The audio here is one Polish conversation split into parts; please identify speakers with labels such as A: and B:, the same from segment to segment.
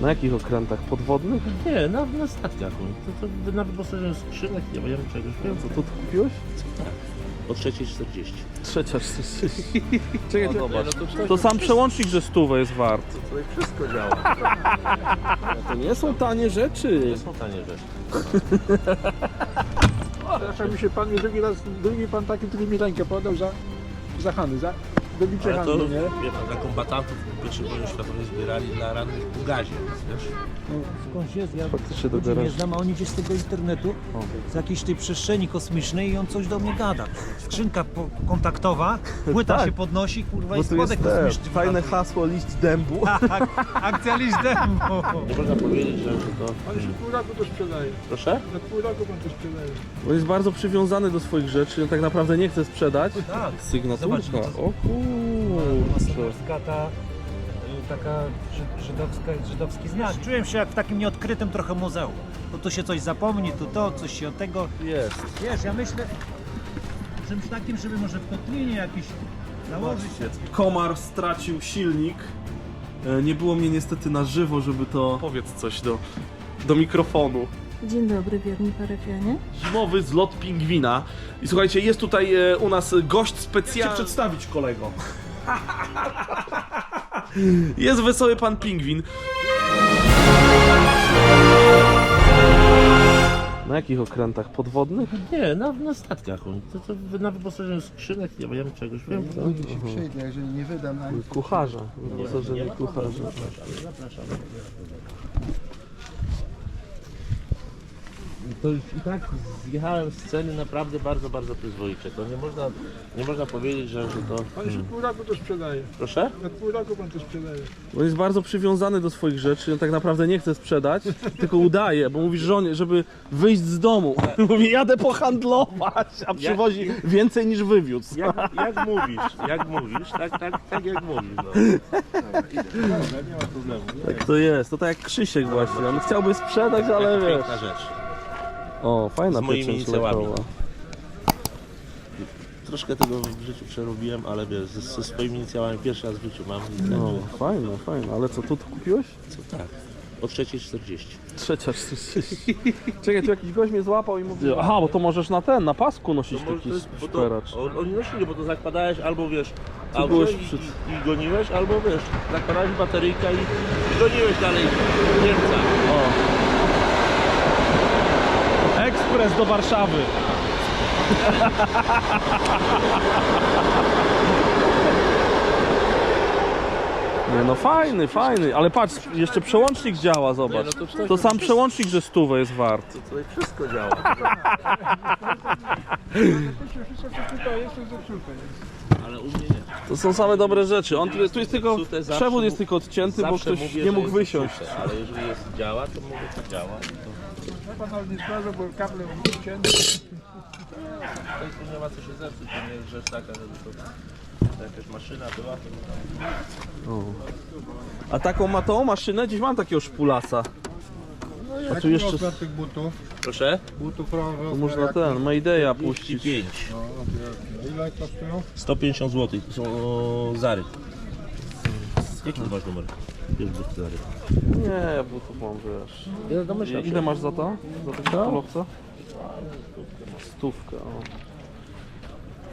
A: Na jakich okrętach? Podwodnych?
B: Nie, na, na statkach. To, to na wyposażeniu skrzynek, nie wiem czegoś. Wiem,
A: Co tu kupiłeś?
B: tak. O 3.40.
A: Trzecia 40. Czekaj, zobacz.
B: no to-
A: To sam przełącznik, że stówę jest wart.
B: Tutaj wszystko działa.
A: To nie są tanie rzeczy.
B: Nie są tanie rzeczy.
C: Zresztą mi się pan już drugi raz, drugi pan taki, który mi rękę podał za, za handel, za dobicie
B: Ale to,
C: handlu, nie?
B: wie pan, dla kombatantów I wojny światowej zbierali dla rannych w gazie, wiesz?
D: No, skądś jest, ja
A: Faktycznie do
D: ludzi nie
A: garażu.
D: znam, a on idzie z tego internetu, z jakiejś tej przestrzeni kosmicznej i on coś do mnie gada. Skrzynka po- kontaktowa, płyta
A: Tak.
D: się podnosi, kurwa,
A: Bo
D: i
A: tu jest te,
D: kosmiczny.
A: fajne
D: wylatuje.
A: hasło, liść dębu.
D: Tak, akcja liść demo.
B: Nie można powiedzieć, że, to...
C: On już pół roku to sprzedaje.
B: Proszę?
C: Na pół roku pan to sprzedaje.
A: On jest bardzo przywiązany do swoich rzeczy, on tak naprawdę nie chce sprzedać.
D: Tak.
A: Sygnaturka.
D: Zobacz, to-
A: O kurczę.
D: Masonowska ta, taka żyd- żydowska, żydowski znak. Czułem się jak w takim nieodkrytym trochę muzeum. Bo tu się coś zapomni, tu to, coś się od tego...
A: Jest.
D: Wiesz, ja myślę czymś takim, żeby może w kotlinie jakiś założyć.
A: Komar stracił silnik. E, Nie było mnie niestety na żywo, żeby to... Powiedz coś do, do mikrofonu.
E: Dzień dobry, wierni parafianie.
A: Zimowy zlot pingwina. I słuchajcie, jest tutaj e, u nas gość specjalny. Chcę przedstawić kolego. jest wesoły pan pingwin. Na jakich okrętach? Podwodnych?
B: Nie, na, na statkach. To, to na wyposażeniu skrzynek, nie wiem czegoś. Wiem, to...
C: Nigdy się przejdzie, jeżeli nie wydam na
A: Kucharza. Wyposażenie kucharza.
B: Zapraszam. To już i tak zjechałem z ceny naprawdę bardzo, bardzo przyzwoicie. To nie można, nie można powiedzieć, że, że to...
C: On już pół roku to sprzedaje.
B: Proszę?
C: Na pół roku pan to sprzedaje.
A: On jest bardzo przywiązany do swoich rzeczy, on tak naprawdę nie chce sprzedać, tylko udaje, bo mówi żonie, żeby wyjść z domu. Mówi, jadę pohandlować, a przywozi więcej niż wywiózł.
B: Jak, jak mówisz, jak mówisz, tak, tak, tak jak mówisz. No. Dobra, nie ma problemu.
A: Tak to jest, to tak jak Krzysiek właśnie, on chciałby sprzedać, ale
B: Jaka
A: wiesz.
B: piękna rzecz.
A: O, fajna
B: Z moimi
A: pieczęć
B: inicjałami.
A: lekowa.
B: Troszkę tego w życiu przerobiłem, ale wiesz, ze, ze swoimi inicjałami pierwszy raz w życiu mam. i
A: No,
B: także-
A: fajne, fajne, ale co, tu to kupiłeś?
B: Co tak? O 3.40.
A: Trzecia 40. Czekaj, tu jakiś gość mnie złapał i mówi, aha, bo to możesz na ten, na pasku nosić
B: To może
A: taki
B: to jest- bo to-
A: szperacz.
B: on- Oni nosili, bo to zakładałeś albo wiesz, auto
A: byłeś
B: i,
A: przy-
B: i, i goniłeś, albo wiesz, zakładałeś bateryjkę i, i goniłeś dalej Niemca.
A: O. Ekspres do Warszawy. Nie no fajny, fajny, ale patrz, jeszcze przełącznik działa, zobacz.
B: Nie, no to
A: To sam przełącznik, że stówę jest wart.
B: To tutaj wszystko działa. Ale u mnie nie.
A: To są same dobre rzeczy. On tu, tu jest tylko, przewód jest tylko odcięty, bo ktoś nie mógł wysiąść.
B: Ale jeżeli jest działa, to mówię, działa. To,
C: Ja pan nawet nie sprawdzę, bo kable ucięte.
B: to jest, nie ma co się zepsuć. To nie jest rzecz taka, żeby to jakaś maszyna była, to
A: O. A taką ma tą maszynę? Gdzieś mam takiego szpulasa. A tu jeszcze
C: Rozmiar tych butów,
B: Proszę?
C: butów rower,
A: to można ten Maydaya puścić.
B: 35.
C: Ile kosztują?
B: 150 zł. To są o, zary. Jaki to masz numer? Zary.
A: Nie, bo to mam, wiesz.
B: Ja domyślam
A: Ile masz za to? Za takiego kolowca? Stówkę, o.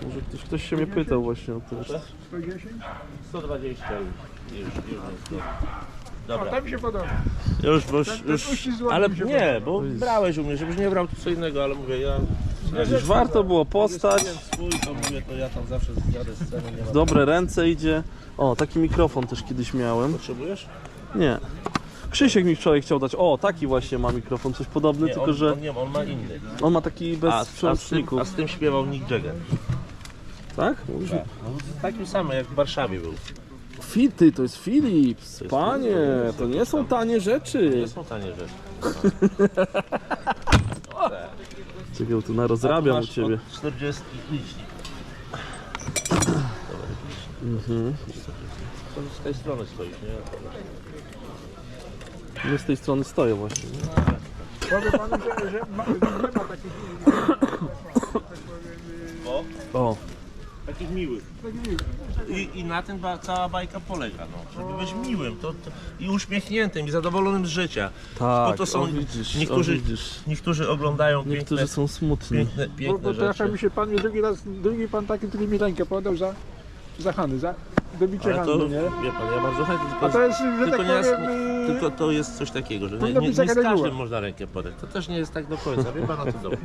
A: Może ktoś, ktoś się mnie pytał właśnie o to.
C: 110?
B: 120 już. Już, już Dobra.
C: to mi się podoba.
B: Już, bo już,
C: ten
B: już
C: złoty
B: ale
C: mi się
B: nie, bo brałeś u mnie, żebyś nie brał tu co innego, ale mówię, ja...
A: Już warto było postać.
B: Jak swój, to mówię, to ja tam zawsze zjadę z ceny, nie ma...
A: W dobre ręce idzie. O, taki mikrofon też kiedyś miałem.
B: Potrzebujesz?
A: Nie. Krzysiek mi wczoraj chciał dać. O, taki właśnie ma mikrofon, coś podobny,
B: Nie,
A: tylko
B: on,
A: że
B: on, nie, on ma inny.
A: on ma taki bez
B: A, a, z tym,
A: przełączników.
B: a z tym śpiewał Nick Jagger.
A: Tak? Mówisz?
B: Tak. No, takim samym jak w Warszawie był.
A: Fity, to jest Philips.
B: To jest
A: Panie,
B: Philips.
A: to nie są tanie rzeczy.
B: Nie są tanie rzeczy.
A: Czekaj, tu na rozrabiam u
B: Masz
A: ciebie.
B: od 40 licznik.
A: Mhm.
B: To z tej strony stoisz, nie?
A: Nie z tej strony stoję właśnie. nie?
C: Powiem panu, że, że ma, nie ma takich...
B: O, takich miłych. I, I na tym ba, cała bajka polega, no. Żeby być miłym to, to, i uśmiechniętym i zadowolonym z życia.
A: Tak,
B: Bo to są
A: o, widzisz,
B: niektórzy,
A: o, widzisz.
B: niektórzy oglądają
A: Niektórzy
B: piękne,
A: są smutni.
B: piękne,
C: Bo,
B: piękne
C: bo trafia
B: rzeczy.
C: mi się pan drugi raz, drugi pan taki, który mi rękę podał za, za Hany, za dobicie
B: Ale to,
C: handlu, nie?
B: wie pan, ja bardzo chętnie,
C: A
B: tylko,
C: to jest, że
B: tylko,
C: tak
B: nie jest,
C: powiem, y,
B: tylko to jest coś takiego, że nie,
C: powinno
B: nie,
C: być
B: nie z
C: taka
B: każdym można rękę podać. To też nie jest tak do końca, wie pan o tym dobrze.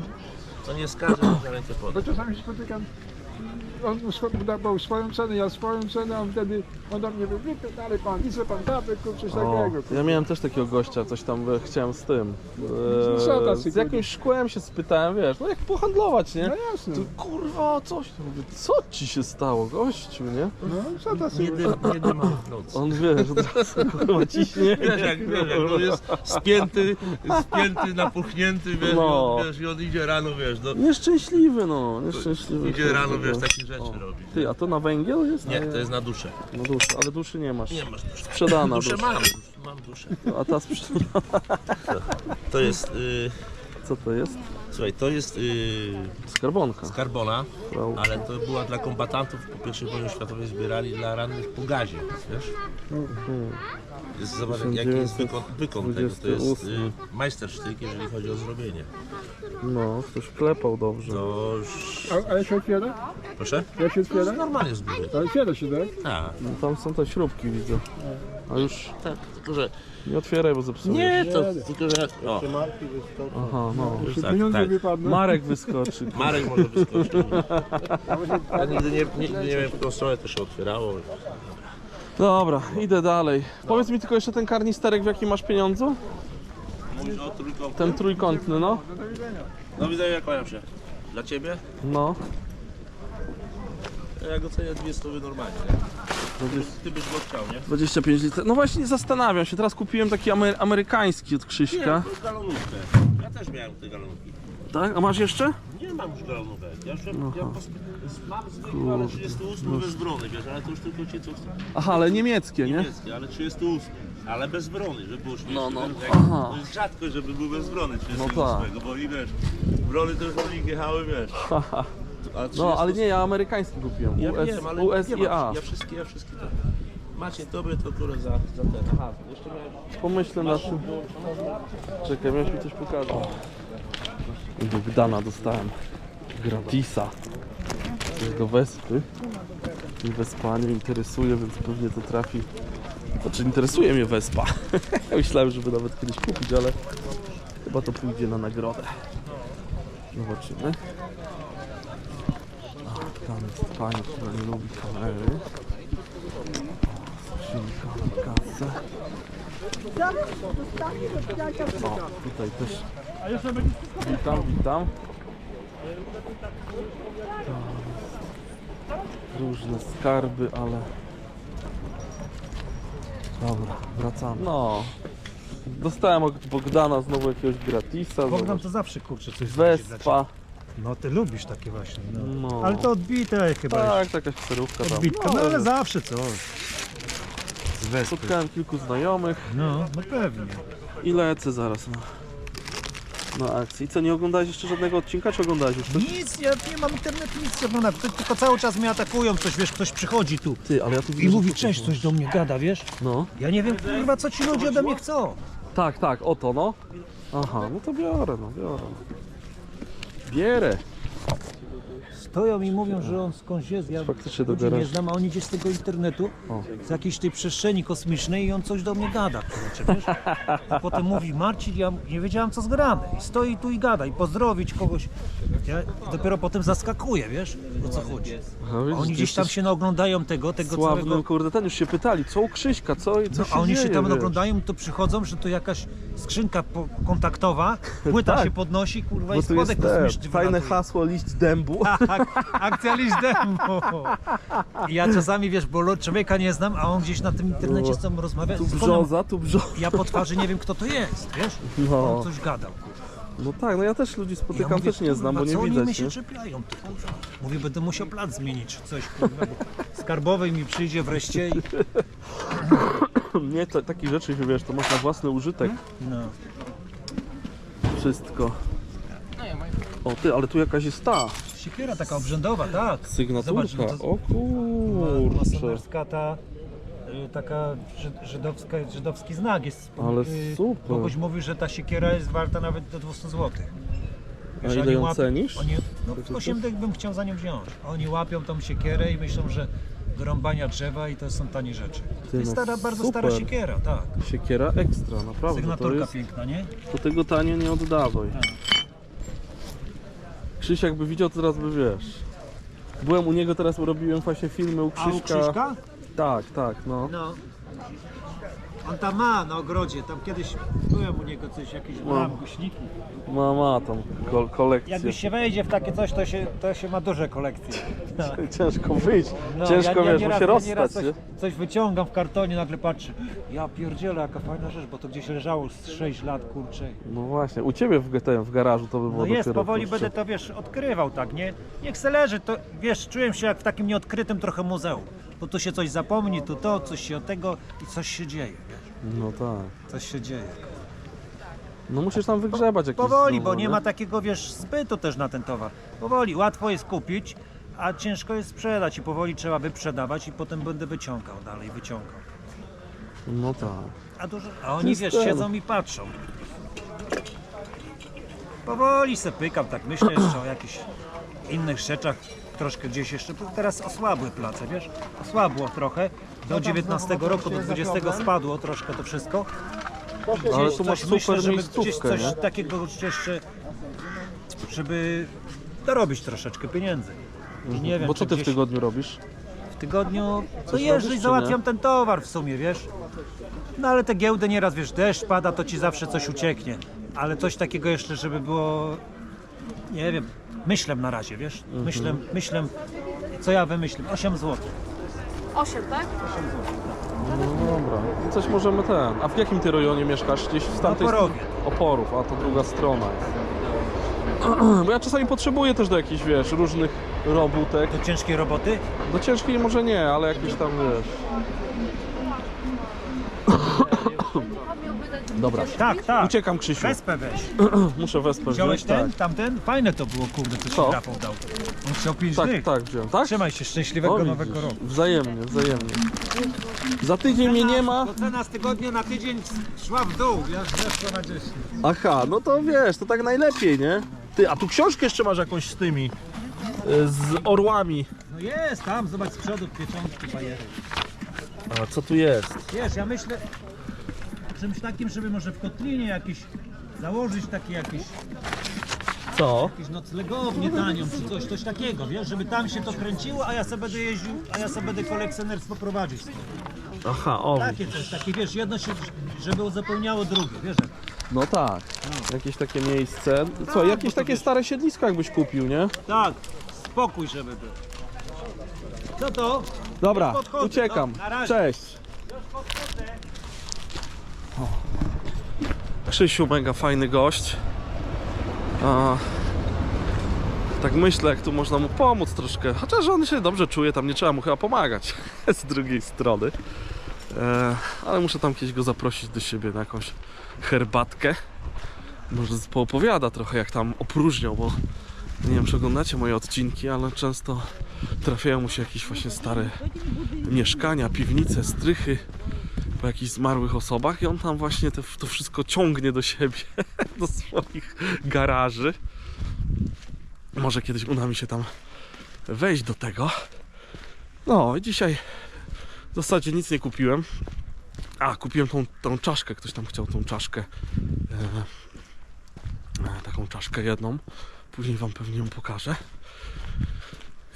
B: To nie z każdym można rękę
C: Bo
B: podać.
C: czasami się spotykam, on dawał swoją cenę, ja swoją cenę, a on wtedy, on do mnie mówi, dalej pan, widzę pan tapek, coś
A: O,
C: takiego.
A: ja miałem też takiego gościa, coś tam e, chciałem z tym.
C: Co
A: E,
C: tacy,
A: z jakimś szkłem się spytałem, wiesz, no jak pohandlować, nie?
C: No jasne,
A: Tu, kurwa, coś. Mówię, co ci się stało, gościu, nie?
C: no co tacy,
B: Nie nie dym, a noc.
A: On wiesz, od razu kurwa ciśnie.
B: Wiesz jak, wiesz, jak on jest spięty, spięty, napuchnięty, wiesz,
A: No.
B: i on, wiesz, i on idzie rano, wiesz, do,
A: Nieszczęśliwy, no, nieszczęśliwy.
B: idzie rano, wiesz,
A: tak.
B: takie rzeczy robi.
A: Ty, a to na węgiel jest?
B: Nie, to jest na duszę.
A: No duszy, ale duszy nie masz.
B: Nie masz duszy.
A: Sprzedana
B: Duszę
A: dusza.
B: mam, mam duszę.
A: A ta sprzedana,
B: To jest, y,
A: co to jest?
B: Słuchaj, to jest y,
A: Skarbonka.
B: skarbona,
A: Wow.
B: ale to była dla kombatantów po I wojnie światowej zbierali dla rannych po gazie, wiesz? Jest, zobacz, jaki jest wykon, wykon tego, to jest y, majstersztyk, jeżeli chodzi o zrobienie.
A: No, ktoś klepał dobrze.
B: To już...
C: a, a jak się otwiera?
B: Proszę?
C: Jak się otwiera?
B: Normalnie z góry.
C: To otwiera się, tak?
B: Tak,
A: No, tam są te śrubki, widzę. A już
B: tak, tylko że...
A: nie otwieraj, bo zepsujesz.
B: Nie, to tylko że... O,
A: Aha, no.
B: już tak,
C: pieniądze
B: tak.
C: wypadną?
A: Marek wyskoczy.
B: Marek może wyskoczyć. Ja nigdy nie, nigdy nie wiem, w którą stronę to się otwierało.
A: Dobra, idę dalej. Powiedz mi tylko jeszcze ten karnisterek, w jakim masz pieniądzu?
B: Mówisz o trójkątnym?
A: Ten trójkątny, no.
B: Do widzenia, kłaniam się. Dla ciebie?
A: No.
B: Ja go cenię dwie stówy normalnie, nie? Ty, byś go chciał, nie?
A: 25 litrów. No właśnie zastanawiam się, teraz kupiłem taki amery- amerykański od Krzyśka.
B: Nie, galonówkę. Ja też miałem te galonówki.
A: Tak? A masz jeszcze?
B: Nie mam już galonówek. Ja już ja po, mam zwykłe, ale 38 bez brony, wiesz, ale to już tylko ci, co chcą
A: Aha, ale niemieckie, nie?
B: niemieckie, ale 38. Ale bez brony, żeby było śmieszne.
A: No, no. Aha.
B: To jest rzadko, żeby był bez brony 38,
A: No
B: bo i wiesz, brony to już nich jechały, wiesz.
A: No, ale
B: 38
A: nie, ja amerykański kupiłem.
B: Ja
A: US,
B: wiem, ale nie mam. Ja wszystkie, ja wszystkie to. Macie tobie to które za, za ten. Aha, jeszcze miałem.
A: Pomyślę nad tym. Czekaj, miałeś mi coś pokazać. Bogdana dostałem. Gratisa. Do Wespy. I Wespa nie interesuje, więc pewnie to trafi. Znaczy interesuje mnie Wespa. Myślałem, żeby nawet kiedyś kupić, ale chyba to pójdzie na nagrodę. Zobaczymy. Tam jest pani, która nie lubi kamery. Skrzynka, kasę. O, tutaj też. Witam, witam. Tak. Różne skarby, ale. Dobra, wracamy. No. Dostałem od Bogdana znowu jakiegoś gratisa.
D: Bogdan
A: zobacz.
D: to zawsze kurczę coś znajdzie dla
A: Wespa.
D: No ty lubisz takie właśnie, no.
A: No.
D: Ale to odbite chyba
A: Tak, taka sterówka tam.
D: Odbitka, no ale zawsze coś. Z Wespy.
A: Spotkałem kilku znajomych
D: No, no pewnie.
A: i lecę zaraz na, na akcji. Co, nie oglądałeś jeszcze żadnego odcinka, czy oglądałeś już coś?
D: Nic, ja nie mam internetu, nic nie oglądam. Ty- Tylko cały czas mnie atakują, coś wiesz, ktoś przychodzi tu
A: Ty, ale ja tu
D: i
A: widzę, że
D: mówi
A: tu-
D: cześć, coś do mnie gada, wiesz?
A: No.
D: Ja nie wiem, kurwa, co ci ludzie ode mnie chcą.
A: Tak, tak, oto no. Aha, no to biorę, no biorę. Bierę.
D: Stoją i mówią, że on skądś jest, ja
A: Faktycznie do
D: ludzi nie
A: garażu.
D: znam, a on idzie z tego internetu, z jakiejś tej przestrzeni kosmicznej i on coś do mnie gada, kurczę, wiesz? I potem mówi, Marcin, ja nie wiedziałam co zgrane. I stoi tu i gada i pozdrowić kogoś. Ja dopiero potem zaskakuję, wiesz, o co chodzi.
A: Widzisz,
D: Oni gdzieś tam się naoglądają tego, tego
A: Sławnym,
D: całego...
A: kurde, ten już się pytali, co u Krzyśka, co i co
D: No,
A: się
D: a oni
A: dzieje,
D: się tam
A: wiesz?
D: oglądają, to przychodzą, że to jakaś skrzynka po- kontaktowa, płyta
A: Tak.
D: się podnosi, kurwa,
A: Bo
D: i
A: tu jest
D: składek kosmiczny
A: fajne
D: wylatuje.
A: hasło, liść dębu.
D: Tak, akcja liść demo. I Ja czasami, wiesz, bo lo- człowieka nie znam, a on gdzieś na tym internecie z tobą rozmawia.
A: Tu
D: Skąd
A: brzoza, tu brzoza.
D: Ja po twarzy nie wiem, kto to jest, wiesz?
A: No.
D: On coś gadał, kurwa.
A: No tak, no ja też ludzi
D: Ja
A: spotykam,
D: mówię,
A: też nie znam, bo nie
D: co oni
A: widać,
D: mi się
A: nie?
D: czepiają, ty, kurwa. Mówię, będę musiał plac zmienić, czy coś, kurwa, bo skarbowej mi przyjdzie wreszcie i...
A: Nie, to, takich rzeczy, wiesz, to masz na własny użytek
D: No.
A: wszystko. O ty, ale tu jakaś jest ta
D: Siekiera taka obrzędowa, tak.
A: sygnaturka.
D: Zobacz, no to-
A: O kurczę.
D: Ta taka żyd- żydowska, żydowski znak jest.
A: Ale
D: y,
A: super.
D: Kogoś mówi, że ta siekiera jest warta nawet do 200 zł.
A: A ile ją cenisz?
D: Oni, no 8 dych bym chciał za nią wziąć. Oni łapią tą siekierę i myślą, że do rąbania drzewa i to są tanie rzeczy. To jest
A: no
D: stara, bardzo
A: super.
D: stara siekiera, tak.
A: Siekiera ekstra, naprawdę. To
D: Sygnaturka
A: jest,
D: piękna, nie?
A: to tego tanio nie oddawaj.
D: Tak.
A: Krzyś jakby widział, to teraz by wiesz. Byłem u niego, teraz robiłem właśnie filmy u
D: A u
A: Krzyśka. Tak, tak, no.
D: No. On tam ma na ogrodzie, tam kiedyś byłem u niego coś, jakieś
A: No.
D: mam guśniki.
A: Ma, ma tam kol- kolekcję.
D: Jakbyś się wejdzie w takie coś, to się, to się ma duże kolekcje.
A: Ciężko wyjść,
D: No,
A: ciężko wiesz,
D: nieraz,
A: bo się
D: nieraz
A: rozstać, nie?
D: coś, coś wyciągam w kartonie, nagle patrzę, ja pierdzielę, jaka fajna rzecz, bo to gdzieś leżało z 6 lat, kurczę.
A: No właśnie, u Ciebie w, w garażu to by było
D: No jest,
A: dopiero
D: powoli
A: kurczę.
D: będę to, wiesz, odkrywał, tak, nie? Niech se leży, to, wiesz, czułem się jak w takim nieodkrytym trochę muzeum. Bo tu się coś zapomni, tu to, coś się od tego i coś się dzieje, wiesz,
A: No tak.
D: coś się dzieje.
A: No musisz tam wygrzebać jakieś
D: Powoli, bo nie ma takiego, wiesz, zbytu też na ten towar. Powoli, łatwo jest kupić, a ciężko jest sprzedać i powoli trzeba wyprzedawać i potem będę wyciągał dalej, wyciągał.
A: No tak.
D: A, dużo, a oni, wiesz, siedzą i patrzą. Powoli se pykam, tak myślę jeszcze o jakichś innych rzeczach, troszkę gdzieś jeszcze, teraz osłabły place, wiesz, osłabło trochę, do 19 roku, do 20 spadło troszkę to wszystko.
A: Ale
D: Gdzieś
A: tu masz
D: coś myślę,
A: super
D: żeby gdzieś
A: miejscówkę,
D: coś
A: nie?
D: takiego jeszcze, żeby dorobić troszeczkę pieniędzy. Nie wiem,
A: Bo
D: czy
A: co Ty w
D: gdzieś
A: tygodniu robisz?
D: w tygodniu to
A: Coś
D: jeżdżę
A: robisz,
D: i
A: czy
D: załatwiam
A: nie?
D: ten towar w sumie, wiesz. No ale te giełdy nieraz, wiesz, deszcz pada, to ci zawsze coś ucieknie. Ale coś takiego jeszcze, żeby było, nie wiem, myślę na razie, wiesz.
A: Mhm.
D: Myślę, myślę, co ja wymyślę. 8 zł.
E: 8, tak?
A: No dobra. Coś możemy ten. A w jakim Ty rejonie mieszkasz? Gdzieś w tamtej
D: Oporowie.
A: Oporów, a to druga strona jest. Bo ja czasami potrzebuję też do jakichś, wiesz, różnych robótek.
D: Do ciężkiej roboty?
A: Do ciężkiej może nie, ale jakieś tam, wiesz. Dobra.
D: Tak, tak.
A: Uciekam, Krzysiu.
D: Wespę weź.
A: Muszę wespę
D: Wziąłeś
A: wziąć,
D: ten,
A: tak.
D: tamten? Fajne to było, kurde, co ci
A: Co?
D: Rafał dał. On chciał 5
A: Tak,
D: dych.
A: tak, wziąłem. Tak?
D: Trzymaj się, szczęśliwego
A: O,
D: nowego
A: widzisz.
D: roku.
A: Wzajemnie, wzajemnie. Za tydzień mnie nie ma.
D: Cena z tygodnia na tydzień szła w dół, wiesz, zeszła na 10.
A: Aha, no to wiesz, to tak najlepiej, nie? Ty, a tu książkę jeszcze masz jakąś z tymi, y, z orłami.
D: No jest, tam, zobacz z przodu pieczątki, bajery.
A: A co tu jest?
D: Wiesz, ja myślę czymś takim, żeby może w kotlinie jakiś założyć takie jakieś,
A: Co?
D: jakieś noclegownię tanią, czy coś, coś takiego, wiesz, żeby tam się to kręciło, a ja sobie będę jeździł, a ja sobie będę kolekcjonerstwo prowadzić.
A: Aha, o.
D: Takie coś, takie wiesz, jedno się, żeby uzupełniało drugie, wiesz, jak-
A: No tak. Jakieś takie miejsce. Co,
D: bo
A: jakieś takie stare siedlisko jakbyś kupił, nie?
D: Tak, spokój, żeby był. Co to?
A: Dobra,
D: podchodzę,
A: uciekam.
D: no, na razie.
A: Cześć. Krzysiu, mega fajny gość. A, tak myślę, jak tu można mu pomóc troszkę. Chociaż on się dobrze czuje, tam nie trzeba mu chyba pomagać z drugiej strony. E, ale muszę tam kiedyś go zaprosić do siebie na jakąś herbatkę. Może poopowiada trochę, jak tam opróżniał, bo nie wiem, czy oglądacie moje odcinki, ale często trafiają mu się jakieś właśnie stare mieszkania, piwnice, strychy jakichś zmarłych osobach i on tam właśnie te, to wszystko ciągnie do siebie, do swoich garaży. Może kiedyś uda mi się tam wejść do tego. No i dzisiaj w zasadzie nic nie kupiłem. A, kupiłem tą, tą czaszkę, ktoś tam chciał tą czaszkę. E, e, taką czaszkę jedną. Później wam pewnie ją pokażę.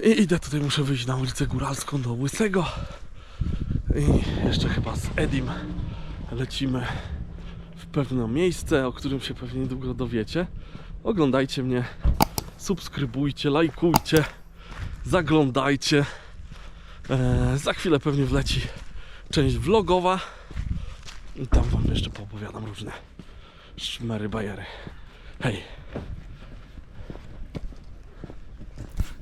A: I idę tutaj, muszę wyjść na ulicę Góralską do Łysego. I jeszcze chyba z Edim lecimy w pewne miejsce, o którym się pewnie niedługo dowiecie. Oglądajcie mnie, subskrybujcie, lajkujcie, zaglądajcie. Eee, za chwilę pewnie wleci część vlogowa i tam wam jeszcze poopowiadam różne szmery bajery. Hej!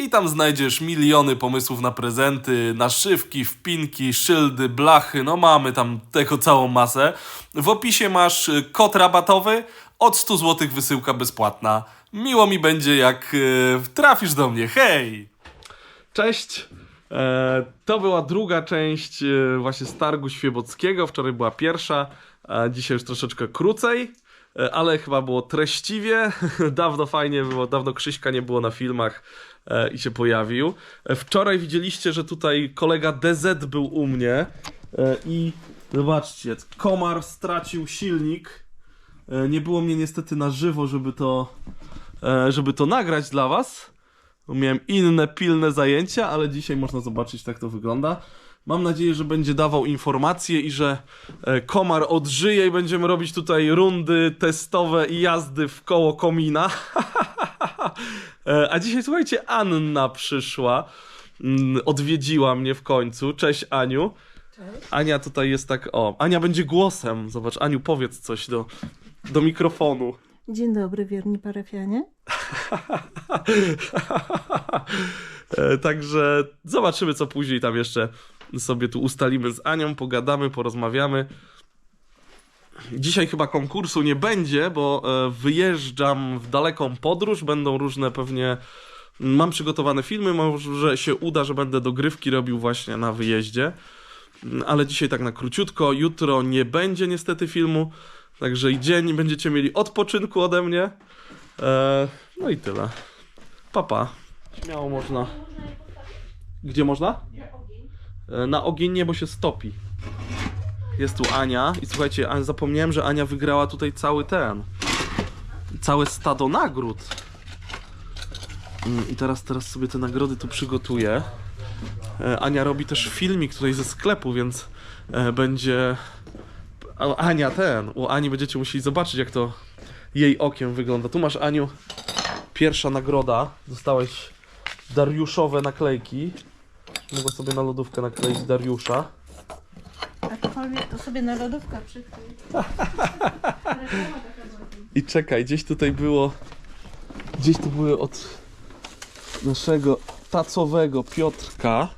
F: i tam znajdziesz miliony pomysłów na prezenty, naszywki, wpinki, szyldy, blachy, no mamy tam tego całą masę. W opisie masz y, kod rabatowy, od 100 zł wysyłka bezpłatna. Miło mi będzie jak y, trafisz do mnie, hej!
A: Cześć! E, to była druga część e, właśnie z targu świebockiego. Wczoraj była pierwsza, a dzisiaj już troszeczkę krócej, ale chyba było treściwie. dawno fajnie było, dawno Krzyśka nie było na filmach e, i się pojawił. E, wczoraj widzieliście, że tutaj kolega DZ był u mnie e, i zobaczcie, komar stracił silnik. E, nie było mnie niestety na żywo, żeby to, e, żeby to nagrać dla was. Miałem inne pilne zajęcia, ale dzisiaj można zobaczyć, jak to wygląda. Mam nadzieję, że będzie dawał informacje i że e, komar odżyje i będziemy robić tutaj rundy testowe i jazdy w koło komina. E, A dzisiaj, słuchajcie, Anna przyszła. Mm, Odwiedziła mnie w końcu. Cześć, Aniu. Ania tutaj jest tak, o, Ania będzie głosem. Zobacz, Aniu, powiedz coś do, do mikrofonu.
G: Dzień dobry, wierni parafianie.
A: E, Także zobaczymy, co później tam jeszcze sobie tu ustalimy z Anią, pogadamy, porozmawiamy. Dzisiaj chyba konkursu nie będzie, bo e, wyjeżdżam w daleką podróż, będą różne pewnie. Mam przygotowane filmy, może się uda, że będę dogrywki robił właśnie na wyjeździe. Ale dzisiaj tak na króciutko. Jutro nie będzie niestety filmu, także i dzień będziecie mieli odpoczynku ode mnie. E, No i tyle. Papa. Śmiało można. Gdzie można? E, Na ogień nie, bo się stopi. Jest tu Ania i słuchajcie, zapomniałem, że Ania wygrała tutaj cały ten. Całe stado nagród. Mm, I teraz, teraz sobie te nagrody tu przygotuję. E, Ania robi też filmik tutaj ze sklepu, więc będzie. A, Ania ten. U Ani będziecie musieli zobaczyć, jak to jej okiem wygląda. Tu masz Aniu pierwsza nagroda. Dostałeś Dariuszowe naklejki. Mogę sobie na lodówkę nakleić Dariusza.
G: Aczkolwiek to sobie na lodówkę przykryj.
A: I czekaj, gdzieś tutaj było. Gdzieś tu były od naszego tacowego Piotrka.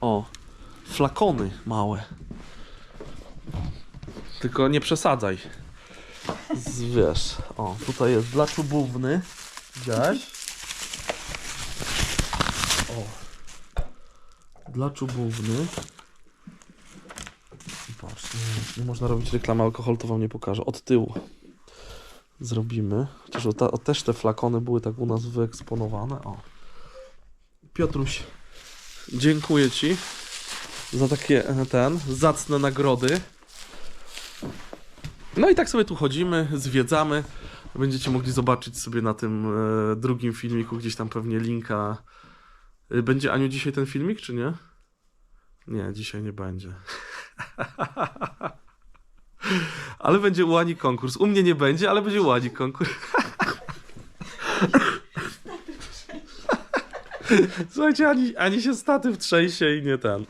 A: O, flakony małe. Tylko nie przesadzaj. Z, wiesz, o, tutaj jest dla czubówny. Widziałeś? O. Dla czubówny. Patrz, nie, nie można robić reklamy alkoholu, to wam nie pokażę. Od tyłu zrobimy. Chociaż ta, o, też te flakony były tak u nas wyeksponowane. O. Piotruś, dziękuję Ci za takie e, ten, zacne nagrody. No i tak sobie tu chodzimy, zwiedzamy. Będziecie mogli zobaczyć sobie na tym e, drugim filmiku, gdzieś tam pewnie linka. E, Będzie Aniu dzisiaj ten filmik, czy nie? Nie, dzisiaj nie będzie. Ale będzie u Ani konkurs. U mnie nie będzie, ale będzie u Ani konkurs. Słuchajcie, Ani, Ani się statyw trzęsie i nie ten.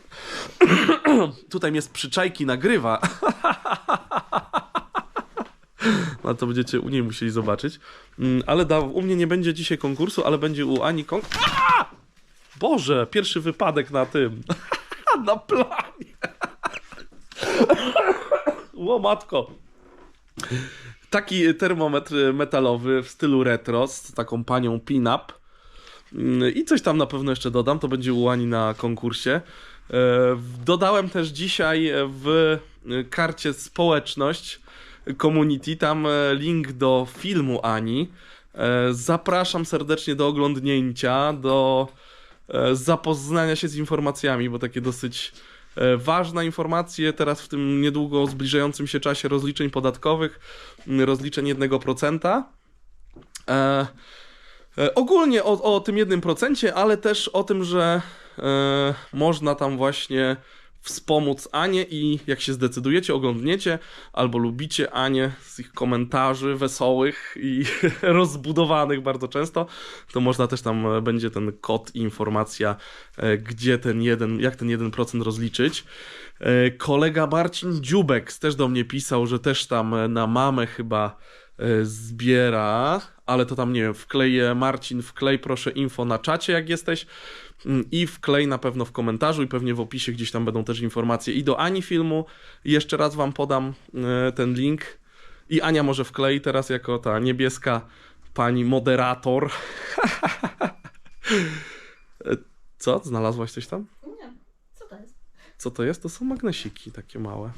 A: Tutaj mnie z przyczajki nagrywa. No to będziecie u niej musieli zobaczyć. Mm, Ale da, u mnie nie będzie dzisiaj konkursu, ale będzie u Ani konkurs. Boże, pierwszy wypadek na tym. na planie. Ło matko. Taki termometr metalowy w stylu retro z taką panią pin-up. Mm, I coś tam na pewno jeszcze dodam, to będzie u Ani na konkursie. E, Dodałem też dzisiaj w karcie społeczność community tam e, link do filmu Ani. E, Zapraszam serdecznie do oglądnięcia, do e, zapoznania się z informacjami, bo takie dosyć ważne informacje teraz w tym niedługo zbliżającym się czasie rozliczeń podatkowych, rozliczeń 1%. E, e, ogólnie o, o tym 1%, ale też o tym, że e, można tam właśnie wspomóc Anię i jak się zdecydujecie, oglądniecie albo lubicie Anię z ich komentarzy wesołych i rozbudowanych bardzo często, to można też tam e, będzie ten kod i informacja, e, gdzie ten jeden, jak ten 1% rozliczyć. E, Kolega Marcin Dziubek też do mnie pisał, że też tam na mamę chyba zbiera, ale to tam nie wiem, wkleję Marcin, wklej proszę info na czacie jak jesteś i wklej na pewno w komentarzu i pewnie w opisie gdzieś tam będą też informacje i do Ani filmu. I jeszcze raz wam podam e, ten link i Ania może wklei teraz jako ta niebieska pani moderator. E, Co? Znalazłaś coś tam?
G: Nie, co to jest?
A: Co to jest? To są magnesiki takie małe.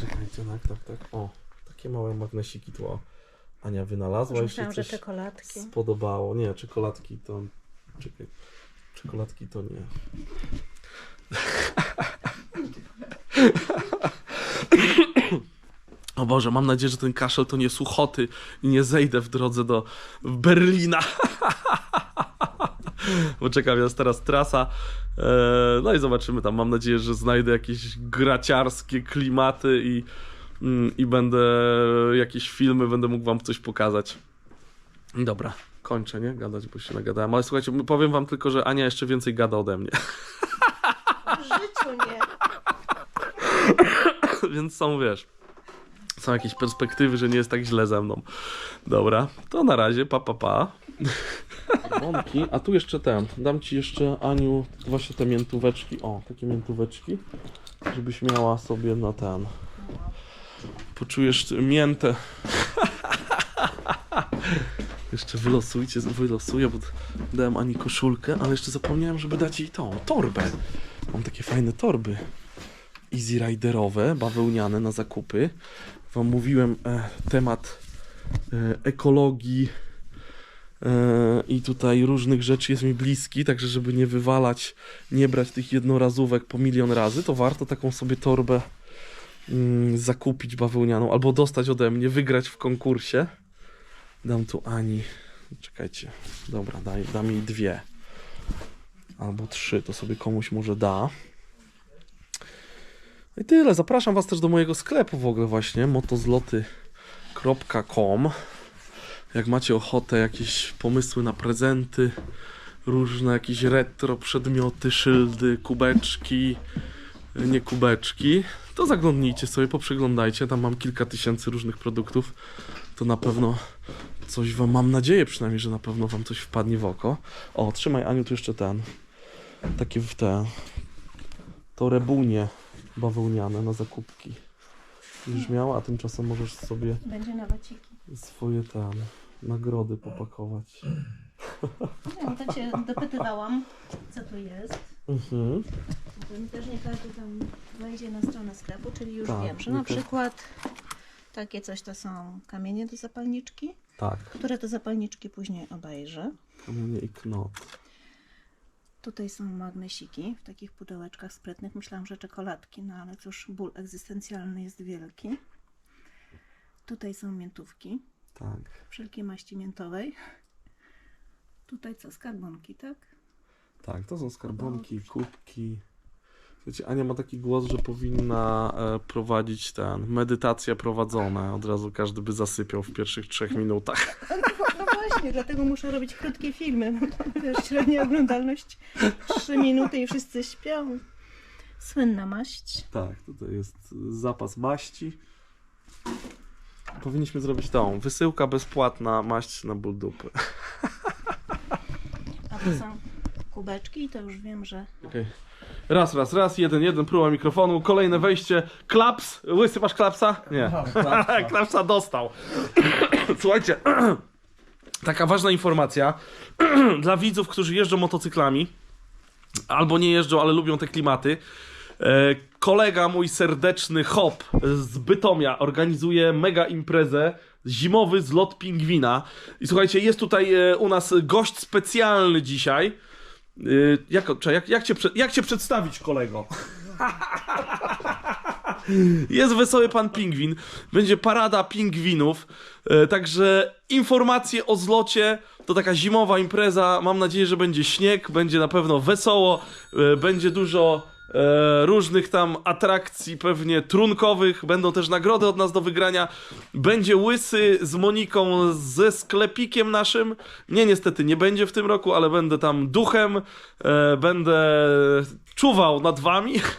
A: Czekajcie, tak, tak, tak. O, takie małe magnesiki tu. O. Ania wynalazła
G: myślałam, że
A: coś
G: czekoladki.
A: spodobało. Nie, czekoladki to... Czekaj. Czekoladki to nie. O Boże, mam nadzieję, że ten kaszel to nie suchoty i nie zejdę w drodze do Berlina. Bo czeka teraz trasa. Eee, No i zobaczymy tam. Mam nadzieję, że znajdę jakieś graciarskie klimaty i, mm, i będę jakieś filmy, będę mógł wam coś pokazać. Dobra, kończę, nie? Gadać, bo się nagadałem. Ale słuchajcie, powiem wam tylko, że Ania jeszcze więcej gada ode mnie.
G: W życiu nie.
A: Więc są, wiesz, są jakieś perspektywy, że nie jest tak źle ze mną. Dobra, to na razie, pa, pa, pa. Bąki, a tu jeszcze ten, dam ci jeszcze, Aniu, właśnie te miętóweczki, o, takie miętóweczki, żebyś miała sobie na ten, poczujesz miętę. Jeszcze wylosujcie, wylosuję, bo dałem Ani koszulkę, ale jeszcze zapomniałem, żeby dać jej tą, torbę. Mam takie fajne torby. Easy Riderowe, bawełniane na zakupy. Wam mówiłem e, temat e, ekologii e, i tutaj różnych rzeczy jest mi bliski, także żeby nie wywalać, nie brać tych jednorazówek po milion razy, to warto taką sobie torbę mm, zakupić bawełnianą albo dostać ode mnie, wygrać w konkursie. Dam tu Ani. Czekajcie. Dobra, daj, dam jej dwie. Albo trzy, to sobie komuś może da. No i tyle. Zapraszam Was też do mojego sklepu w ogóle właśnie, motozloty.com Jak macie ochotę, jakieś pomysły na prezenty, różne jakieś retro przedmioty, szyldy, kubeczki, nie kubeczki, to zaglądnijcie sobie, poprzeglądajcie. Tam mam kilka tysięcy różnych produktów. To na pewno coś Wam, mam nadzieję przynajmniej, że na pewno Wam coś wpadnie w oko. O, trzymaj Aniu, tu jeszcze ten, takie w te, to rebunie bawełniane na zakupki. Już miała, a tymczasem możesz sobie
G: Będzie na waciki.
A: swoje tam nagrody popakować.
G: No, to cię dopytywałam, co tu jest.
A: Mhm.
G: Bo Też nie każdy tam wejdzie na stronę sklepu, czyli już
A: Tak,
G: wiem, że
A: nie
G: na
A: każdy.
G: przykład takie coś to są kamienie do zapalniczki,
A: Tak,
G: które te zapalniczki później obejrzę.
A: kamienie i knot.
G: Tutaj są magnesiki w takich pudełeczkach sprytnych. Myślałam, że czekoladki, no ale cóż, ból egzystencjalny jest wielki. Tutaj są miętówki,
A: Tak.
G: wszelkiej maści miętowej. Tutaj co, skarbonki, tak?
A: Tak, to są skarbonki, kubki. Wiecie, Ania ma taki głos, że powinna e, prowadzić ten, medytacje prowadzone. Od razu każdy by zasypiał w pierwszych trzech minutach.
G: No właśnie, dlatego muszę robić krótkie filmy. bo średnia oglądalność 3 minuty i wszyscy śpią. Słynna maść.
A: Tak, tutaj jest zapas maści. Powinniśmy zrobić tą, wysyłka bezpłatna, maść na ból dupy.
G: A to są kubeczki i to już wiem, że
A: Okej. Raz, raz, raz, jeden, jeden, próba mikrofonu, kolejne wejście, klaps, łysy masz klapsa? Nie, klapsa dostał. Słuchajcie, taka ważna informacja dla widzów, którzy jeżdżą motocyklami, albo nie jeżdżą, ale lubią te klimaty. E, Kolega mój serdeczny Hop z Bytomia organizuje mega imprezę, zimowy zlot pingwina. I słuchajcie, jest tutaj e, u nas gość specjalny dzisiaj. Y, Jak, jak, jak, cię, jak cię przedstawić, kolego? Jest wesoły pan pingwin. Będzie parada pingwinów. E, Także informacje o zlocie to taka zimowa impreza. Mam nadzieję, że będzie śnieg, będzie na pewno wesoło, e, będzie dużo e, różnych tam atrakcji, pewnie trunkowych. Będą też nagrody od nas do wygrania. Będzie łysy z Moniką ze sklepikiem naszym. Nie, niestety nie będzie w tym roku, ale będę tam duchem. E, będę czuwał nad wami.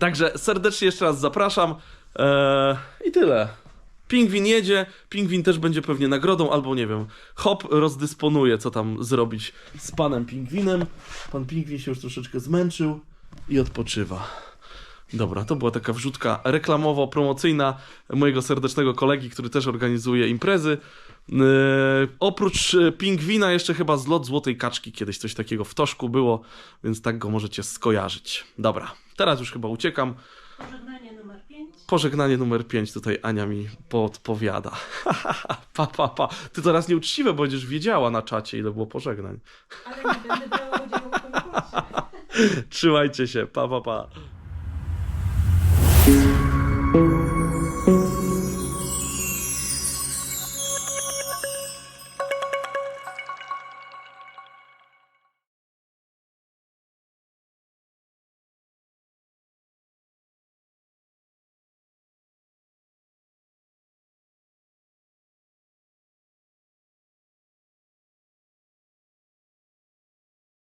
A: Także serdecznie jeszcze raz zapraszam. Eee, I tyle. Pingwin jedzie, pingwin też będzie pewnie nagrodą, albo nie wiem, hop rozdysponuje, co tam zrobić z panem pingwinem. Pan pingwin się już troszeczkę zmęczył i odpoczywa. Dobra, to była taka wrzutka reklamowo-promocyjna mojego serdecznego kolegi, który też organizuje imprezy. Eee, oprócz e, pingwina jeszcze chyba zlot złotej kaczki kiedyś coś takiego w Toszku było, więc tak go możecie skojarzyć. Dobra, teraz już chyba uciekam.
G: Pożegnanie numer 5.
A: Pożegnanie numer 5 tutaj Ania mi podpowiada. pa, pa, pa. Ty teraz nieuczciwe, bo będziesz wiedziała na czacie, ile było pożegnań.
G: Ale nie będę brała udziału w konkursie.
A: Trzymajcie się, pa, pa, pa.